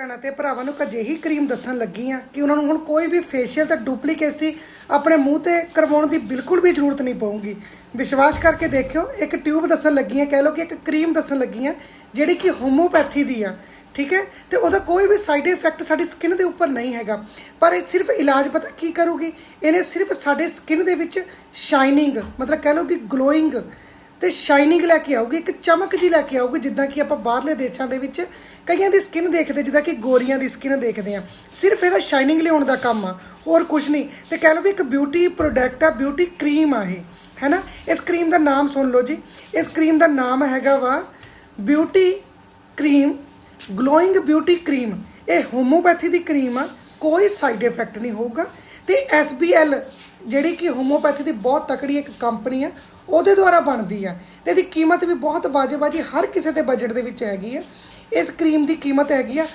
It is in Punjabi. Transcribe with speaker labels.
Speaker 1: ਭੈਣਾਂ ਤੇ ਭਰਾਵਾਂ ਨੂੰ ਇੱਕ ਅਜਿਹੀ ਕਰੀਮ ਦੱਸਣ ਲੱਗੀ ਆ ਕਿ ਉਹਨਾਂ ਨੂੰ ਹੁਣ ਕੋਈ ਵੀ ਫੇਸ਼ੀਅਲ ਤੇ ਡੁਪਲੀਕੇਸੀ ਆਪਣੇ ਮੂੰਹ ਤੇ ਕਰਵਾਉਣ ਦੀ ਬਿਲਕੁਲ ਵੀ ਜ਼ਰੂਰਤ ਨਹੀਂ ਪਊਗੀ। ਵਿਸ਼ਵਾਸ ਕਰਕੇ ਦੇਖਿਓ, ਇੱਕ ਟਿਊਬ ਦੱਸਣ ਲੱਗੀ ਆ, ਕਹਿ ਲਓ ਕਿ ਇੱਕ ਕਰੀਮ ਦੱਸਣ ਲੱਗੀ ਆ, ਜਿਹੜੀ ਕਿ ਹੋਮੋਪੈਥੀ ਦੀ ਆ, ਠੀਕ ਹੈ? ਤੇ ਉਹਦਾ ਕੋਈ ਵੀ ਸਾਈਡ ਇਫੈਕਟ ਸਾਡੀ ਸਕਿਨ ਦੇ ਉੱਪਰ ਨਹੀਂ ਹੈਗਾ। ਪਰ ਇਹ ਸਿਰਫ ਇਲਾਜ ਪਤਾ ਕੀ ਕਰੂਗੀ? ਇਹਨੇ ਸਿਰਫ ਸਾਡੇ ਸਕਿਨ ਦੇ ਵਿੱਚ ਸ਼ਾਈਨਿੰਗ ਮਤਲਬ ਕਹਿ ਲਓ ਕਿ ਗਲੋਇੰਗ ਤੇ ਸ਼ਾਈਨਿੰਗ ਲੈ ਕੇ ਆਊਗੀ, ਇੱਕ ਚਮਕ ਜੀ ਲੈ ਕੇ ਆਊਗੀ, ਜਿੱਦਾਂ ਕਿ ਆਪਾਂ ਬਾਹਰਲੇ ਦੇਸ਼ਾਂ ਦੇ ਵਿੱਚ ਕਈਆਂ ਦੀ ਸਕਿਨ ਦੇਖਦੇ, ਜਿੱਦਾਂ ਕਿ ਗੋਰੀਆਂ ਦੀ ਸਕਿਨ ਦੇਖਦੇ ਆ ਸਿਰਫ ਇਹਦਾ ਸ਼ਾਈਨਿੰਗ ਲਿਆਉਣ ਦਾ ਕੰਮ ਆ, ਹੋਰ ਕੁਝ ਨਹੀਂ। ਤੇ ਕਹਿ ਲਓ ਵੀ ਇੱਕ ਬਿਊਟੀ ਪ੍ਰੋਡਕਟ ਆ ਬਿਊਟੀ ਕਰੀਮ ਆ ਇਹ, ਹੈਨਾ? ਇਸ ਕਰੀਮ ਦਾ ਨਾਮ ਸੁਣ ਲਓ ਜੀ। ਇਸ ਕਰੀਮ ਦਾ ਨਾਮ ਹੈਗਾ ਵਾ beauty cream glowing beauty cream ਇਹ ਹੋਮੋਪੈਥੀ ਦੀ ਕਰੀਮ ਆ, ਕੋਈ ਸਾਈਡ ਇਫੈਕਟ ਨਹੀਂ ਹੋਊਗਾ। ਤੇ SBL ਜਿਹੜੀ ਕਿ ਹੋਮੋਪੈਥੀ ਦੀ ਬਹੁਤ ਤਕੜੀ ਇੱਕ ਕੰਪਨੀ ਆ, ਉਹਦੇ ਦੁਆਰਾ ਬਣਦੀ ਆ। ਤੇ ਇਹਦੀ ਕੀਮਤ ਵੀ ਬਹੁਤ ਵਾਜਬ ਆ ਜੀ, ਹਰ ਕਿਸੇ ਦੇ ਬਜਟ ਦੇ ਵਿੱਚ ਹੈਗੀ ਆ। ਇਸ ਕਰੀਮ ਦੀ ਕੀਮਤ ਹੈਗੀ ਆ